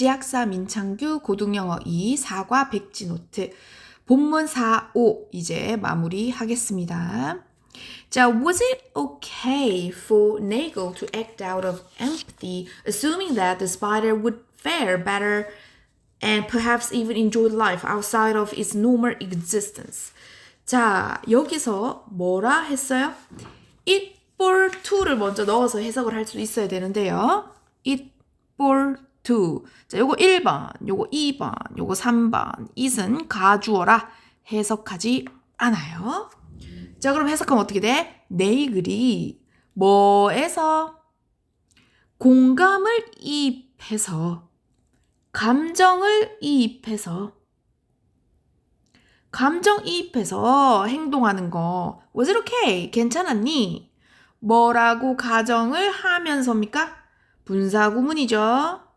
지학사 민창규 고등영어 2 사과 백지 노트 본문 4, 5 이제 마무리하겠습니다. 자, was it okay for Nagel to act out of empathy, assuming that the spider would fare better and perhaps even enjoy life outside of its normal existence? 자, 여기서 뭐라 했어요? it for to를 먼저 넣어서 해석을 할 수 있어야 되는데요. it for to. 자, 요거 1번, 요거 2번, 요거 3번. it은 가주어라 해석하지 않아요. 자, 그럼 해석하면 어떻게 돼? 네이글이 뭐에서 공감을 이입해서 감정을 이입해서 감정 이입해서 행동하는 거 was it okay? 괜찮았니? 뭐라고 가정을 하면서입니까? 분사 구문이죠.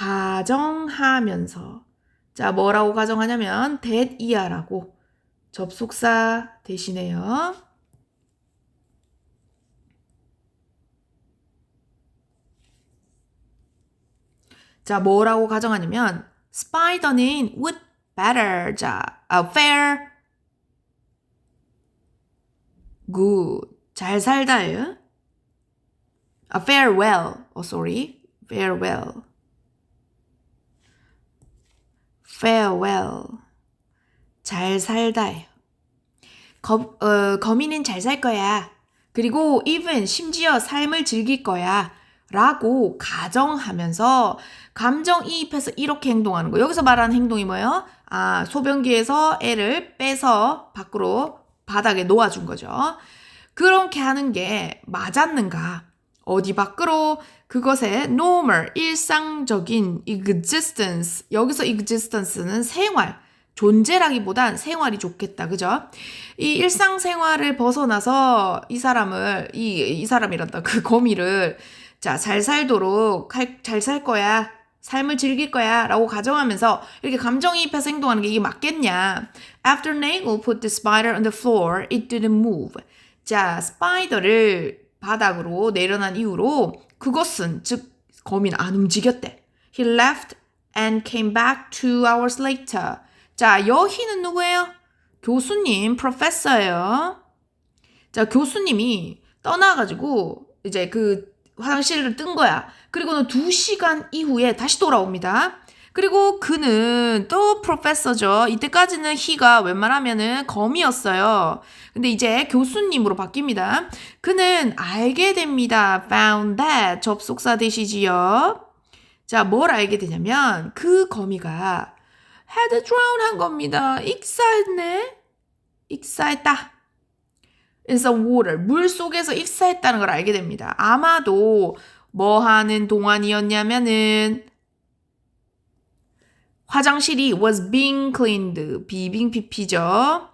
가정하면서 자 뭐라고 가정하냐면 that 이하라고 접속사 대신에요. 자, 뭐라고 가정하냐면 스파이더는 would better 자, uh, fare good 잘 살다요. 아, fare well. Oh, sorry. fare farewell. 잘 살다요. 거, 어, 거미는 잘 살 거야. 그리고 even 심지어 삶을 즐길 거야. 라고 가정하면서 감정이입해서 이렇게 행동하는 거. 여기서 말하는 행동이 뭐예요? 아, 소변기에서 애를 빼서 밖으로 바닥에 놓아준 거죠. 그렇게 하는 게 맞았는가? 어디 밖으로 그것의 normal, 일상적인 existence. 여기서 existence는 생활. 존재라기보단 생활이 좋겠다. 그죠? 이 일상생활을 벗어나서 이 사람을, 이, 이 사람이란다. 그 거미를, 자, 잘 살도록, 잘 살 거야. 삶을 즐길 거야. 라고 가정하면서 이렇게 감정이입해서 행동하는 게 이게 맞겠냐. After Nagel put the spider on the floor, it didn't move. 자, 스파이더를 바닥으로 내려난 이후로 그것은, 즉, 거미는 안 움직였대. He left and came back two hours later. 자, 여희는 누구예요? 교수님, 프로페서예요. 자, 교수님이 떠나가지고 이제 그 화장실을 뜬 거야. 그리고는 두 시간 이후에 다시 돌아옵니다. 그리고 그는 또 프로페서죠. 이때까지는 희가 웬만하면은 검이었어요. 근데 이제 교수님으로 바뀝니다. 그는 알게 됩니다. found that 접속사 되시지요. 자, 뭘 알게 되냐면 그 거미가 had drowned 한 겁니다. 익사했네. 익사했다. in the water. 물 속에서 익사했다는 걸 알게 됩니다. 아마도 뭐 하는 동안이었냐면은 화장실이 was being cleaned. 비빙 PP죠.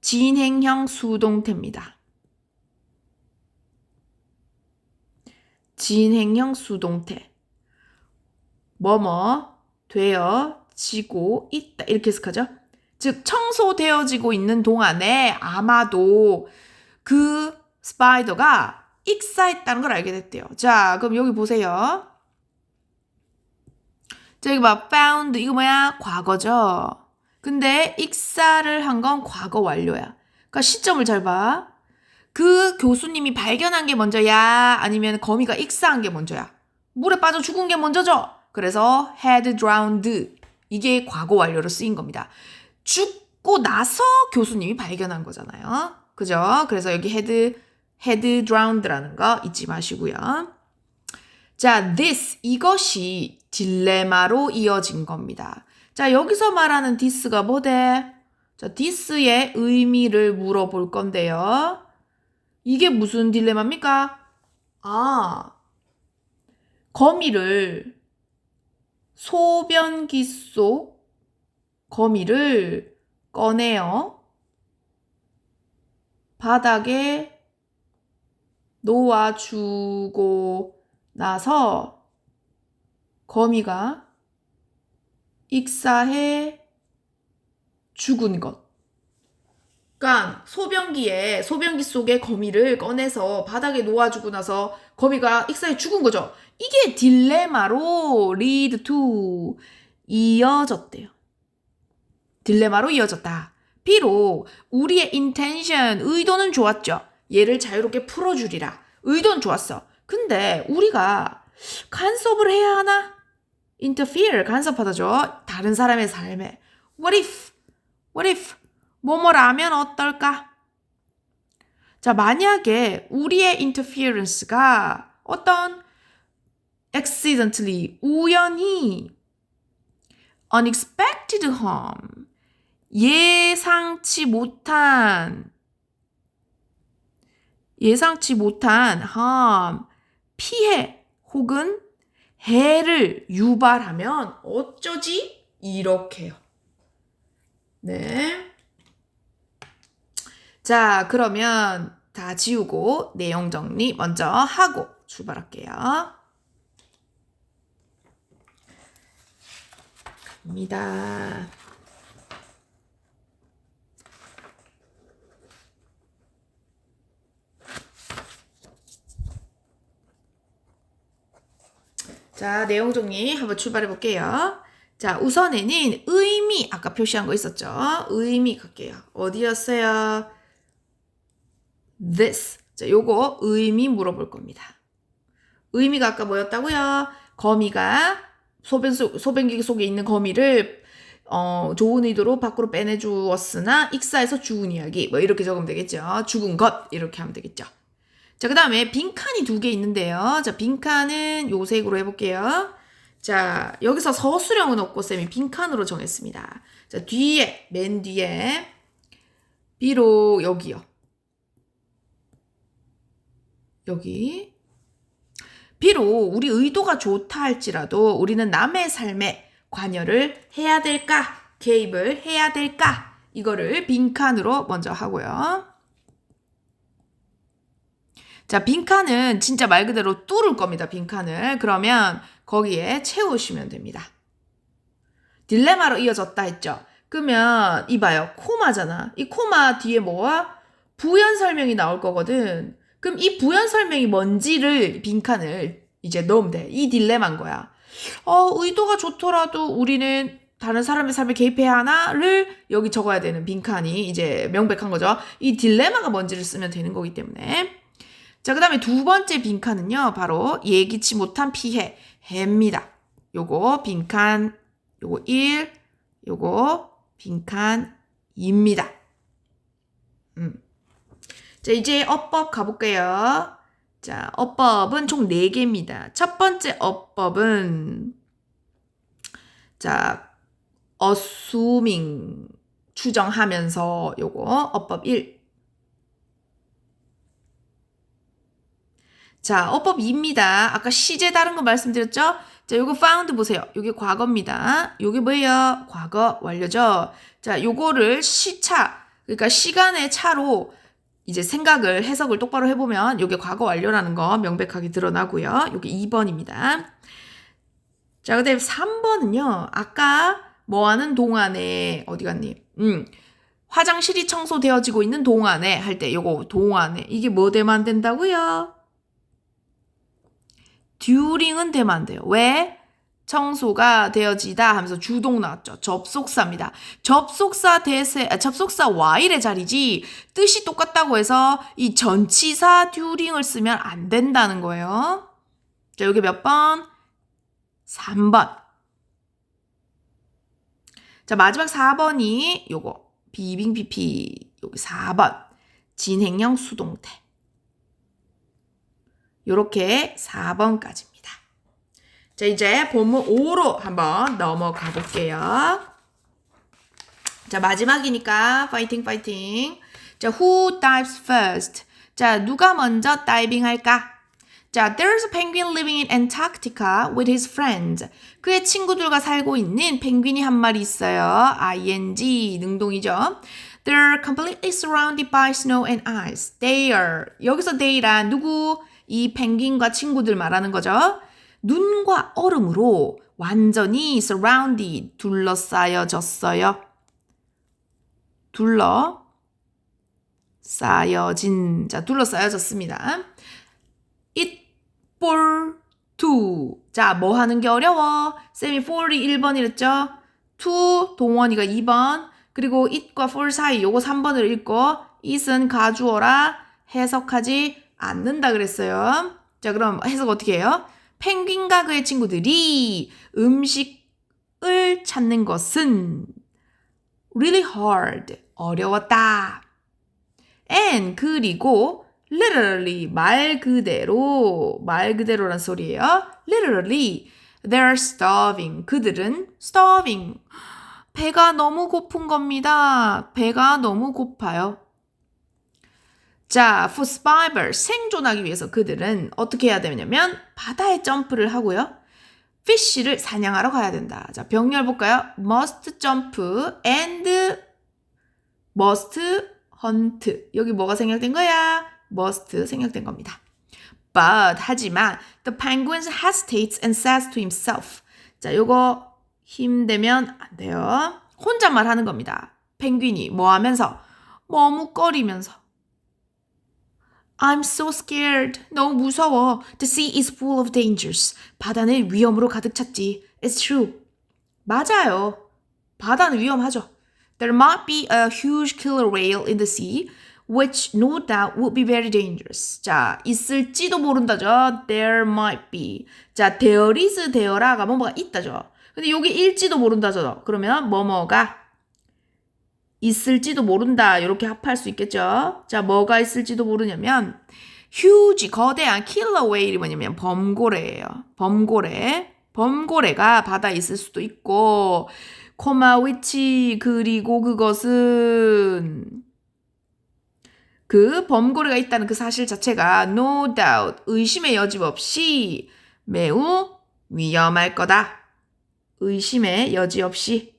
진행형 수동태입니다. 진행형 수동태. 뭐뭐 되어지고 있다. 이렇게 해석하죠. 즉 청소되어지고 있는 동안에 아마도 그 스파이더가 익사했다는 걸 알게 됐대요. 자, 그럼 여기 보세요. 자, 여기 봐. found 이거 뭐야? 과거죠. 근데 익사를 한 건 과거 완료야. 그러니까 시점을 잘 봐. 그 교수님이 발견한 게 먼저야? 아니면 거미가 익사한 게 먼저야? 물에 빠져 죽은 게 먼저죠? 그래서 had drowned. 이게 과거 완료로 쓰인 겁니다. 죽고 나서 교수님이 발견한 거잖아요. 그죠? 그래서 여기 had, had drowned라는 거 잊지 마시고요. 자, this, 이것이 딜레마로 이어진 겁니다. 자, 여기서 말하는 this가 뭐대? 자, this의 의미를 물어볼 건데요. 이게 무슨 딜레마입니까? 아, 거미를 소변기 속 거미를 꺼내어 바닥에 놓아주고 나서 거미가 익사해 죽은 것. 그러니까 소변기에 소변기 속에 거미를 꺼내서 바닥에 놓아주고 나서 거미가 익사해 죽은 거죠. 이게 딜레마로 lead to 이어졌대요. 딜레마로 이어졌다. 비록 우리의 intention 의도는 좋았죠. 얘를 자유롭게 풀어주리라. 의도는 좋았어. 근데 우리가 간섭을 해야 하나? Interfere 간섭하다죠. 다른 사람의 삶에. What if? What if? 뭐뭐라면 어떨까? 자, 만약에 우리의 interference가 어떤 accidentally, 우연히 unexpected harm, 예상치 못한 예상치 못한 harm, 피해 혹은 해를 유발하면 어쩌지? 이렇게요. 네. 자, 그러면 다 지우고 내용 정리 먼저 하고 출발할게요. 갑니다. 자, 내용 정리 한번 출발해 볼게요. 자, 우선에는 의미, 아까 표시한 거 있었죠? 의미 갈게요. 어디였어요? this. 자, 요거 의미 물어볼 겁니다. 의미가 아까 뭐였다고요? 거미가 소변 속, 소변기 속에 있는 거미를 어, 좋은 의도로 밖으로 빼내주었으나 익사해서 죽은 이야기. 뭐 이렇게 적으면 되겠죠. 죽은 것. 이렇게 하면 되겠죠. 자, 그 다음에 빈칸이 두 개 있는데요. 자, 빈칸은 요 색으로 해볼게요. 자, 여기서 서술형은 없고 쌤이 빈칸으로 정했습니다. 자, 뒤에, 맨 뒤에, 비록 여기요. 여기. 비록 우리 의도가 좋다 할지라도 우리는 남의 삶에 관여를 해야 될까? 개입을 해야 될까? 이거를 빈칸으로 먼저 하고요. 자, 빈칸은 진짜 말 그대로 뚫을 겁니다. 빈칸을. 그러면 거기에 채우시면 됩니다. 딜레마로 이어졌다 했죠. 그러면 이봐요. 코마잖아. 이 코마 뒤에 뭐와? 부연 설명이 나올 거거든. 그럼 이 부연 설명이 뭔지를 빈칸을 이제 넣으면 돼. 이 딜레마인 거야. 어, 의도가 좋더라도 우리는 다른 사람의 삶에 개입해야 하나를 여기 적어야 되는 빈칸이 이제 명백한 거죠. 이 딜레마가 뭔지를 쓰면 되는 거기 때문에. 자, 그 다음에 두 번째 빈칸은요, 바로 예기치 못한 피해, 해입니다. 요거 빈칸, 요거 1, 요거 빈칸입니다. 음. 자, 이제 어법 가볼게요. 자, 어법은 총 4개입니다. 첫 번째 어법은, 자, assuming, 추정하면서 요거 어법 1. 자, 어법 2입니다. 아까 시제 다른 거 말씀드렸죠? 자, 요거 found 보세요. 요게 과거입니다. 요게 뭐예요? 과거 완료죠? 자, 요거를 시차, 그러니까 시간의 차로 이제 생각을, 해석을 똑바로 해보면 요게 과거 완료라는 거 명백하게 드러나고요. 요게 2번입니다. 자, 그 다음에 3번은요. 아까 뭐 하는 동안에, 어디 갔니? 음, 화장실이 청소되어지고 있는 동안에 할 때 요거 동안에. 이게 뭐 되면 안 된다고요? During은 되면 안 돼요. 왜? 청소가 되어지다 하면서 주동 나왔죠. 접속사입니다. 접속사 대세, 아, 접속사 while의 자리지 뜻이 똑같다고 해서 이 전치사 during을 쓰면 안 된다는 거예요. 자, 여기 몇 번? 3번. 자, 마지막 4번이 요거. 비빙 PP. 여기 4번. 진행형 수동태. 요렇게 4번까지입니다. 자, 이제 본문 5로 한번 넘어가 볼게요. 자, 마지막이니까 파이팅 파이팅. 자, who dives first? 자, 누가 먼저 다이빙 할까? 자, there's a penguin living in Antarctica with his friends. 그의 친구들과 살고 있는 펭귄이 한 마리 있어요. ing 능동이죠. They're completely surrounded by snow and ice. They are 여기서 they란 누구? 이 펭귄과 친구들 말하는 거죠. 눈과 얼음으로 완전히 surrounded 둘러싸여졌어요. 둘러 쌓여진 자 둘러싸여졌습니다. it for to 자뭐 하는 게 어려워? 쌤이 for이 1번이랬죠? to 동원이가 2번 그리고 it과 for 사이 요거 3번을 읽고 it은 가주어라 해석하지 않는다 그랬어요. 자 그럼 해석 어떻게 해요? 펭귄과 그의 친구들이 음식을 찾는 것은 really hard 어려웠다. and 그리고 literally 말 그대로 말 그대로란 소리예요. literally they're starving 그들은 starving 배가 너무 고픈 겁니다. 배가 너무 고파요. 자, for survival 생존하기 위해서 그들은 어떻게 해야 되냐면 바다에 점프를 하고요. fish를 사냥하러 가야 된다. 자, 병렬 볼까요? must jump and must hunt. 여기 뭐가 생략된 거야? must 생략된 겁니다. But 하지만 the penguin hesitates and says to himself. 자, 요거 힘되면 안 돼요. 혼잣말 하는 겁니다. 펭귄이 뭐 하면서 머뭇거리면서 I'm so scared. 너무 무서워. The sea is full of dangers. 바다는 위험으로 가득 찼지. It's true. 맞아요. 바다는 위험하죠. There might be a huge killer whale in the sea, which no doubt would be very dangerous. 자, 있을지도 모른다죠. There might be. 자, there is, there아가 뭐뭐가 있다죠. 근데 여기 일지도 모른다죠. 그러면 뭐뭐가 있을지도 모른다. 이렇게 합할 수 있겠죠. 자, 뭐가 있을지도 모르냐면 huge 거대한 킬러 웨일이 뭐냐면 범고래예요. 범고래. 범고래가 바다에 있을 수도 있고 코마 위치 그리고 그것은 그 범고래가 있다는 그 사실 자체가 no doubt 의심의 여지 없이 매우 위험할 거다. 의심의 여지 없이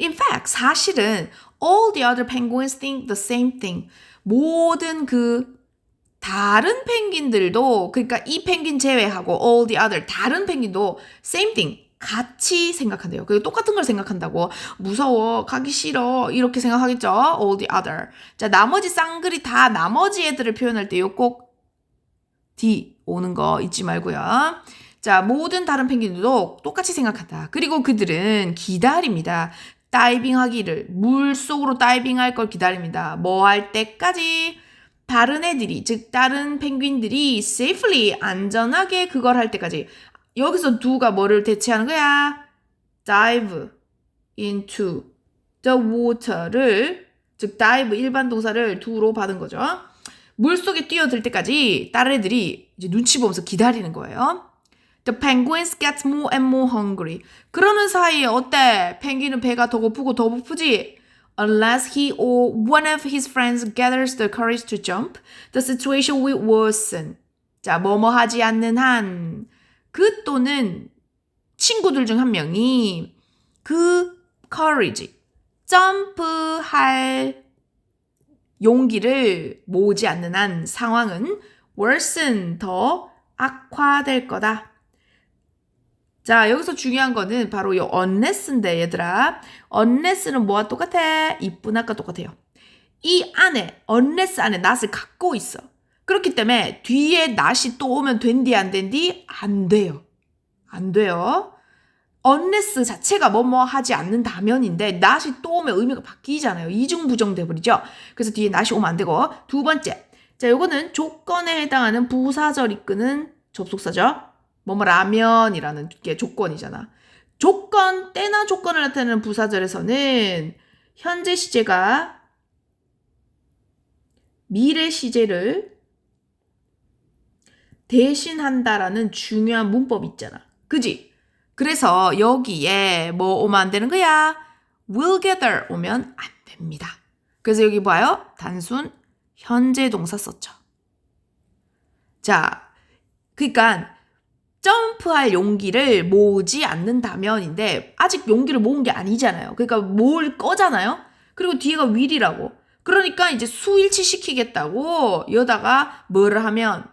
In fact, 사실은 all the other penguins think the same thing. 모든 그 다른 펭귄들도 그러니까 이 펭귄 제외하고 all the other 다른 펭귄도 same thing 같이 생각한대요. 그 똑같은 걸 생각한다고 무서워 가기 싫어 이렇게 생각하겠죠. all the other. 자 나머지 쌍글이 다 나머지 애들을 표현할 때요 꼭 D 오는 거 잊지 말고요. 자 모든 다른 펭귄들도 똑같이 생각한다. 그리고 그들은 기다립니다. 다이빙 하기를 물 속으로 다이빙 할 걸 기다립니다. 뭐 할 때까지 다른 애들이 즉 다른 펭귄들이 safely 안전하게 그걸 할 때까지 여기서 do가 뭐를 대체하는 거야? dive into the water를 즉 dive 일반 동사를 do로 받은 거죠. 물 속에 뛰어들 때까지 다른 애들이 이제 눈치 보면서 기다리는 거예요. The penguins get more and more hungry. 그러는 사이에 어때? 펭귄은 배가 더 고프고 더 고프지? Unless he or one of his friends gathers the courage to jump, the situation will worsen. 자, 뭐뭐 하지 않는 한, 그 또는 친구들 중 한 명이 그 courage, 점프할 용기를 모으지 않는 한 상황은 worsen, 더 악화될 거다. 자, 여기서 중요한 거는 바로 이 unless인데, 얘들아. unless는 뭐와 똑같아? 이뿐 아까 똑같아요. 이 안에, unless 안에 낫을 갖고 있어. 그렇기 때문에 뒤에 낫이 또 오면 된디, 안 된디? 안 돼요. 안 돼요. unless 자체가 뭐뭐 하지 않는다면인데, 낫이 또 오면 의미가 바뀌잖아요. 이중부정 돼버리죠. 그래서 뒤에 낫이 오면 안 되고. 두 번째. 자, 요거는 조건에 해당하는 부사절 이끄는 접속사죠. 뭐뭐 라면이라는 게 조건이잖아. 조건, 때나 조건을 나타내는 부사절에서는 현재 시제가 미래 시제를 대신한다라는 중요한 문법이 있잖아. 그지? 그래서 여기에 뭐 오면 안 되는 거야? will gather 오면 안 됩니다. 그래서 여기 봐요. 단순 현재 동사 썼죠. 자, 그러니까 점프할 용기를 모으지 않는다면인데 아직 용기를 모은 게 아니잖아요. 그러니까 모을 거잖아요. 그리고 뒤에가 will이라고. 그러니까 이제 수일치 시키겠다고 여다가 뭐를 하면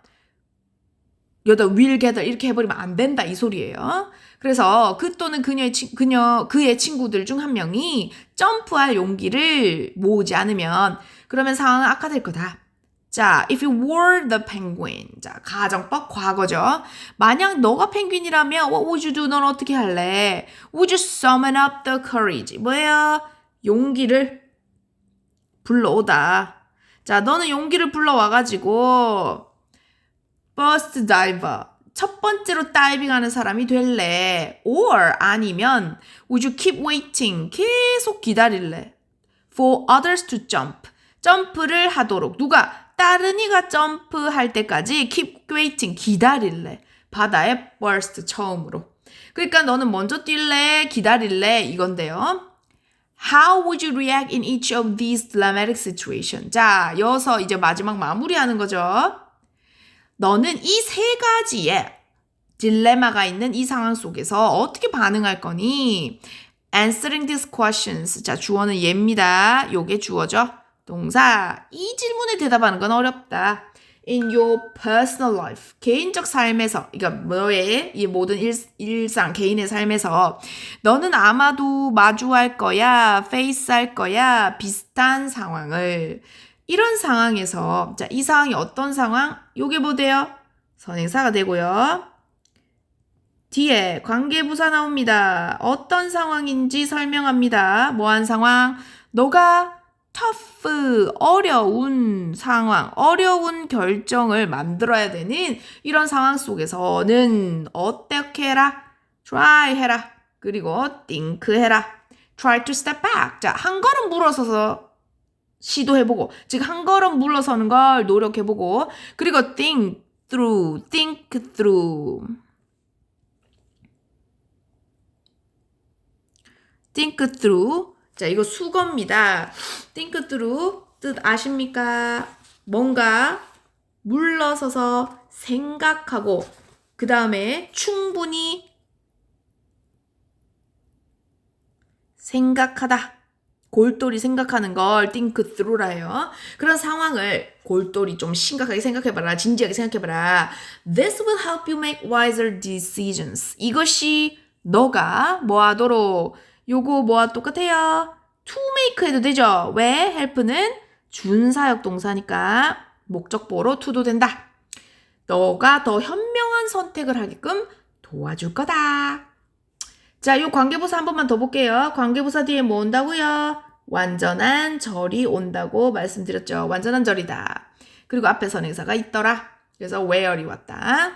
will gather 이렇게 해버리면 안 된다 이 소리예요. 그래서 그 또는 그녀의 친, 그녀 그의 친구들 중 한 명이 점프할 용기를 모으지 않으면 그러면 상황은 악화될 거다. 자, if you were the penguin. 자, 가정법 과거죠. 만약 너가 펭귄이라면 what would you do? 넌 어떻게 할래? Would you summon up the courage? 뭐예요? 용기를 불러오다. 자, 너는 용기를 불러와가지고 first diver. 첫 번째로 다이빙하는 사람이 될래? Or 아니면 would you keep waiting? 계속 기다릴래? For others to jump. 점프를 하도록 누가 다른 이가 점프할 때까지 keep waiting 기다릴래. 바다에 burst 처음으로. 그러니까 너는 먼저 뛸래? 기다릴래? 이건데요. How would you react in each of these dramatic situations? 자, 여기서 이제 마지막 마무리하는 거죠. 너는 이 세 가지의 딜레마가 있는 이 상황 속에서 어떻게 반응할 거니? Answering these questions. 자, 주어는 얘입니다. 요게 주어죠. 동사. 이 질문에 대답하는 건 어렵다. In your personal life. 개인적 삶에서. 그러니까 너의 이 모든 일, 일상, 개인의 삶에서 너는 아마도 마주할 거야, face 할 거야, 비슷한 상황을. 이런 상황에서, 자, 이 상황이 어떤 상황? 요게 뭐대요? 선행사가 되고요. 뒤에 관계부사 나옵니다. 어떤 상황인지 설명합니다. 뭐한 상황? 너가 터 프, 어려운 상황, 어려운 결정을 만들어야 되는 이런 상황 속에서는 어떻게 해라? try 해라. 그리고 think 해라. try to step back. 자, 한 걸음 물러서서 시도해보고, 즉, 한 걸음 물러서는 걸 노력해보고, 그리고 think through, think through. think through. 자, 이거 수거입니다. think through 뜻 아십니까? 뭔가 물러서서 생각하고 그 다음에 충분히 생각하다. 골똘히 생각하는 걸 think through라 해요. 그런 상황을 골똘히 좀 심각하게 생각해봐라. 진지하게 생각해봐라. This will help you make wiser decisions. 이것이 너가 뭐 하도록 요거 뭐와 똑같아요? to make 해도 되죠. 왜? help는 준사역 동사니까 목적보로 to도 된다. 너가 더 현명한 선택을 하게끔 도와줄 거다. 자, 요 관계부사 한 번만 더 볼게요. 관계부사 뒤에 뭐 온다고요? 완전한 절이 온다고 말씀드렸죠. 완전한 절이다. 그리고 앞에 선행사가 있더라. 그래서 where이 왔다.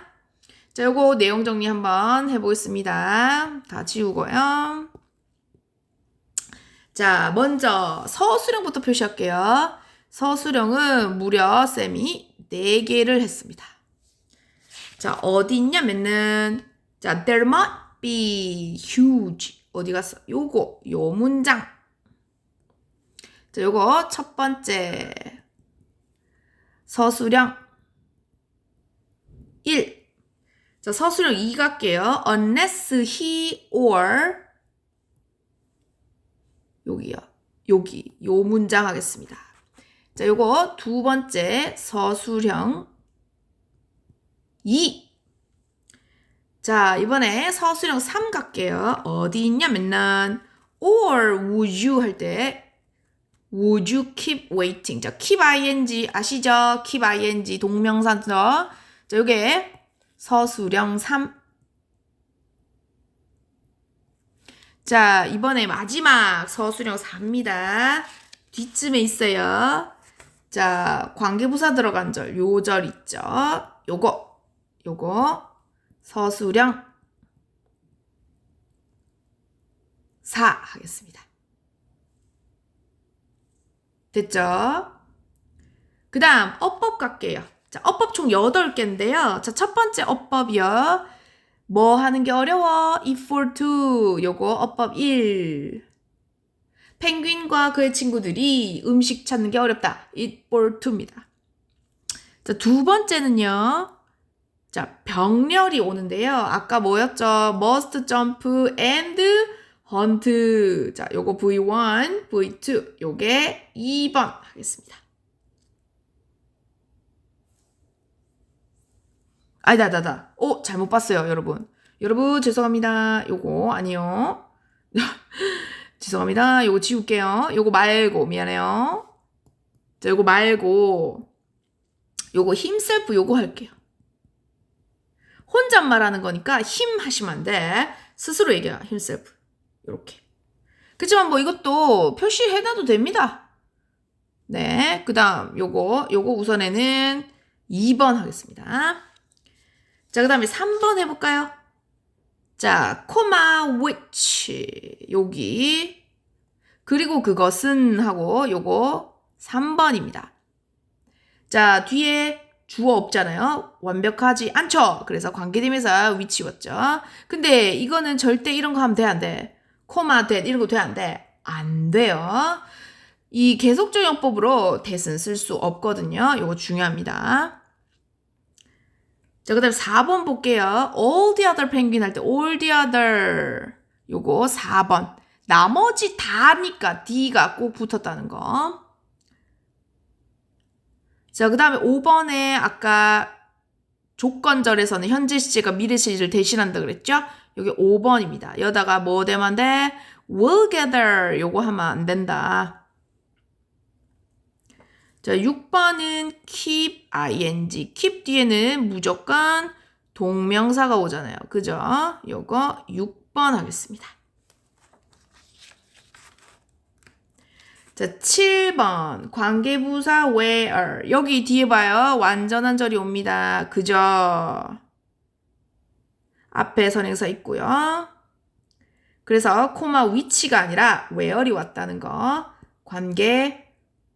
자, 요거 내용 정리 한번 해보겠습니다. 다 지우고요. 자, 먼저 서수령부터 표시할게요. 서수령은 무려 쌤이 4개를 했습니다. 자, 어디 있냐면은 자, there might be huge 어디 갔어? 요거 요 문장. 자, 요거 첫 번째 서수령 1. 자, 서수령 2 갈게요. unless he or 여기요. 여기 요 문장 하겠습니다. 자, 요거 두 번째 서술형 2. 자, 이번에 서술형 3 갈게요. 어디 있냐면은 or would you 할 때 would you keep waiting. 자, keep ing 아시죠? keep ing 동명사죠. 자, 요게 서술형 3 자, 이번에 마지막 서술형 4입니다. 뒤쯤에 있어요. 자, 관계부사 들어간 절, 요 절 있죠? 요거, 요거, 서술형 4 하겠습니다. 됐죠? 그 다음, 어법 갈게요. 자, 어법 총 8개인데요. 자, 첫 번째 어법이요. 뭐 하는 게 어려워? if for to. 요거 어법 1. 펭귄과 그의 친구들이 음식 찾는 게 어렵다. it for to입니다. 자, 두 번째는요. 자, 병렬이 오는데요. 아까 뭐였죠? must jump and hunt. 자, 요거 V1, V2. 요게 2번 하겠습니다. 아니다, 나다. 오, 잘못 봤어요, 여러분. 여러분, 죄송합니다. 요거, 아니요. 죄송합니다. 요거 지울게요. 요거 말고, 미안해요. 자, 요거 말고, 요거 힘셀프 요거 할게요. 혼잣말 하는 거니까 힘 하시면 안 돼. 스스로 얘기해요. 힘셀프. 요렇게. 그치만 뭐 이것도 표시해놔도 됩니다. 네. 그 다음, 요거, 요거 우선에는 2번 하겠습니다. 자, 그 다음에 3번 해볼까요? 자, 코마 which 여기 그리고 그것은 하고 요거 3번입니다. 자, 뒤에 주어 없잖아요. 완벽하지 않죠. 그래서 관계대명사 위치 왔죠. 근데 이거는 절대 이런 거 하면 돼, 안 돼? 코마 돼, 이런 거 돼, 안 돼? 안 돼요. 이 계속적 용법으로 대은 쓸 수 없거든요. 요거 중요합니다. 자, 그 다음에 4번 볼게요. all the other penguin 할 때 all the other 요거 4번. 나머지 다니까 D가 꼭 붙었다는 거. 자, 그 다음에 5번에 아까 조건절에서는 현재 시제가 미래 시제를 대신한다 그랬죠? 여기 5번입니다. 여다가 뭐 되면 돼? will gather 요거 하면 안 된다. 자, 6번은 keep ing. keep 뒤에는 무조건 동명사가 오잖아요. 그죠? 요거 6번 하겠습니다. 자, 7번. 관계부사 where. 여기 뒤에 봐요. 완전한 절이 옵니다. 그죠? 앞에 선행사 있고요. 그래서 코마 위치가 아니라 where이 왔다는 거. 관계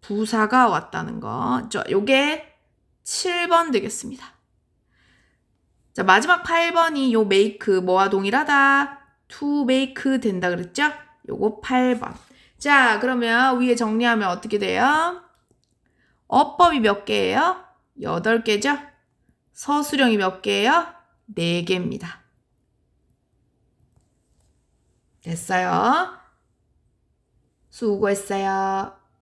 부사가 왔다는 거. 저 요게 7번 되겠습니다. 자, 마지막 8번이 요 make 뭐와 동일하다. to make 된다 그랬죠? 요거 8번. 자, 그러면 위에 정리하면 어떻게 돼요? 어법이 몇 개예요? 8개죠? 서술형이 몇 개예요? 4개입니다. 됐어요. 수고했어요.